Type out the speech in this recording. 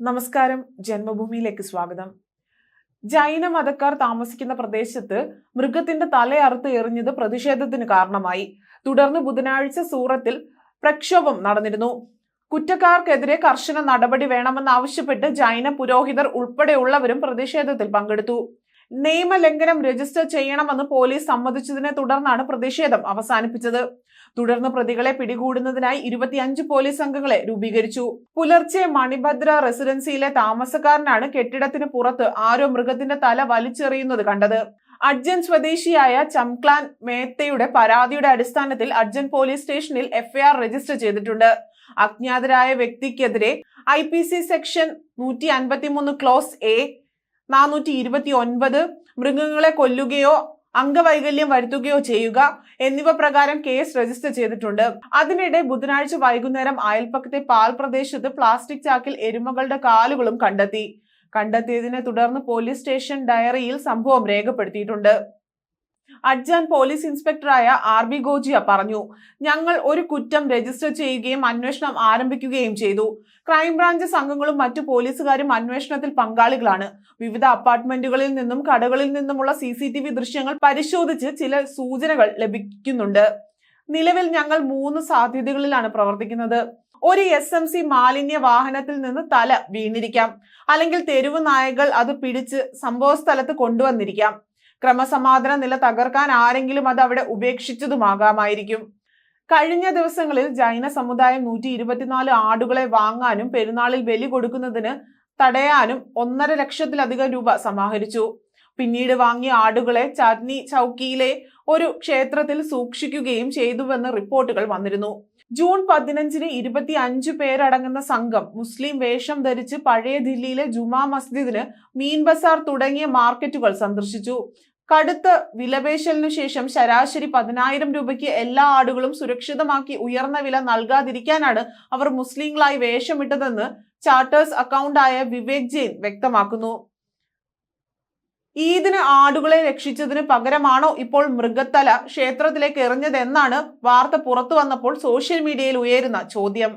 നമസ്കാരം. ജന്മഭൂമിയിലേക്ക് സ്വാഗതം. ജൈന മതക്കാർ താമസിക്കുന്ന പ്രദേശത്ത് മൃഗത്തിന്റെ തല അറുത്ത് എറിഞ്ഞത് പ്രതിഷേധത്തിന് കാരണമായി. തുടർന്ന് ബുധനാഴ്ച സൂറത്തിൽ പ്രക്ഷോഭം നടന്നിരുന്നു. കുറ്റക്കാർക്കെതിരെ കർശന നടപടി വേണമെന്നാവശ്യപ്പെട്ട് ജൈന പുരോഹിതർ ഉൾപ്പെടെയുള്ളവരും പ്രതിഷേധത്തിൽ പങ്കെടുത്തു. നിയമലംഘനം രജിസ്റ്റർ ചെയ്യണമെന്ന് പോലീസ് സമ്മതിച്ചതിനെ തുടർന്നാണ് പ്രതിഷേധം അവസാനിപ്പിച്ചത്. തുടർന്ന് പ്രതികളെ പിടികൂടുന്നതിനായി ഇരുപത്തിയഞ്ച് പോലീസ് സംഘങ്ങളെ രൂപീകരിച്ചു. പുലർച്ചെ മണിഭദ്ര റെസിഡൻസിയിലെ താമസക്കാരനാണ് കെട്ടിടത്തിന് പുറത്ത് ആരോ മൃഗത്തിന്റെ തല വലിച്ചെറിയുന്നത് കണ്ടത്. അർജൻ സ്വദേശിയായ ചംക്ലാൻ മേത്തയുടെ പരാതിയുടെ അടിസ്ഥാനത്തിൽ അർജൻ പോലീസ് സ്റ്റേഷനിൽ എഫ്ഐആർ രജിസ്റ്റർ ചെയ്തിട്ടുണ്ട്. അജ്ഞാതരായ വ്യക്തിക്കെതിരെ ഐ പി സി സെക്ഷൻ നൂറ്റി അൻപത്തിമൂന്ന് ക്ലോസ് എ നാനൂറ്റി ഇരുപത്തി ഒൻപത് മൃഗങ്ങളെ കൊല്ലുകയോ അംഗവൈകല്യം വരുത്തുകയോ ചെയ്യുക എന്നിവ പ്രകാരം കേസ് രജിസ്റ്റർ ചെയ്തിട്ടുണ്ട്. അതിനിടെ ബുധനാഴ്ച വൈകുന്നേരം അയൽപ്പക്കത്തെ പാൽ പ്രദേശത്ത് പ്ലാസ്റ്റിക് ചാക്കിൽ എരുമകളുടെ കാലുകളും കണ്ടെത്തി. കണ്ടെത്തിയതിനെ തുടർന്ന് പോലീസ് സ്റ്റേഷൻ ഡയറിയിൽ സംഭവം രേഖപ്പെടുത്തിയിട്ടുണ്ട്. അഡ്ജാൻ പോലീസ് ഇൻസ്പെക്ടറായ ആർ ബി ഗോജിയ പറഞ്ഞു. ഞങ്ങൾ ഒരു കുറ്റം രജിസ്റ്റർ ചെയ്യുകയും അന്വേഷണം ആരംഭിക്കുകയും ചെയ്തു. ക്രൈംബ്രാഞ്ച് സംഘങ്ങളും മറ്റു പോലീസുകാരും അന്വേഷണത്തിൽ പങ്കാളികളാണ്. വിവിധ അപ്പാർട്ട്മെന്റുകളിൽ നിന്നും കടകളിൽ നിന്നുമുള്ള സി ദൃശ്യങ്ങൾ പരിശോധിച്ച് ചില സൂചനകൾ ലഭിക്കുന്നുണ്ട്. നിലവിൽ ഞങ്ങൾ മൂന്ന് സാധ്യതകളിലാണ് പ്രവർത്തിക്കുന്നത്. ഒരു എസ് എം സി മാലിന്യ വാഹനത്തിൽ നിന്ന് തല വീണിരിക്കാം. അല്ലെങ്കിൽ തെരുവ് നായകൾ അത് പിടിച്ച് സംഭവ സ്ഥലത്ത് കൊണ്ടുവന്നിരിക്കാം. ക്രമസമാധാന നില തകർക്കാൻ ആരെങ്കിലും അത് അവിടെ ഉപേക്ഷിച്ചതുമാകാമായിരിക്കും. കഴിഞ്ഞ ദിവസങ്ങളിൽ ജൈന സമുദായം നൂറ്റി ഇരുപത്തിനാല് ആടുകളെ വാങ്ങാനും പെരുന്നാളിൽ ബലി കൊടുക്കുന്നതിന് തടയാനും ഒന്നര ലക്ഷത്തിലധികം രൂപ സമാഹരിച്ചു. പിന്നീട് വാങ്ങിയ ആടുകളെ ചാദ്നി ചൌക്കിയിലെ ഒരു ക്ഷേത്രത്തിൽ സൂക്ഷിക്കുകയും ചെയ്തുവെന്ന് റിപ്പോർട്ടുകൾ വന്നിരുന്നു. ജൂൺ പതിനഞ്ചിന് ഇരുപത്തി അഞ്ചു പേരടങ്ങുന്ന സംഘം മുസ്ലിം വേഷം ധരിച്ച് പഴയ ദില്ലിയിലെ ജുമാ മസ്ജിദിന് മീൻ ബസാർ തുടങ്ങിയ മാർക്കറ്റുകൾ സന്ദർശിച്ചു. കടുത്ത വിലപേശലിനു ശേഷം ശരാശരി പതിനായിരം രൂപയ്ക്ക് എല്ലാ ആടുകളും സുരക്ഷിതമാക്കി ഉയർന്ന വില നൽകാതിരിക്കാനാണ് അവർ മുസ്ലിങ്ങളായി വേഷമിട്ടതെന്ന് ചാർട്ടേഴ്സ് അക്കൗണ്ടായ വിവേക് ജെയിൻ വ്യക്തമാക്കുന്നു. ഈദിന് ആടുകളെ രക്ഷിച്ചതിന് പകരമാണോ ഇപ്പോൾ മൃഗത്തല ക്ഷേത്രത്തിലേക്ക് എറിഞ്ഞതെന്നാണ് വാർത്ത പുറത്തു വന്നപ്പോൾ സോഷ്യൽ മീഡിയയിൽ ഉയരുന്ന ചോദ്യം.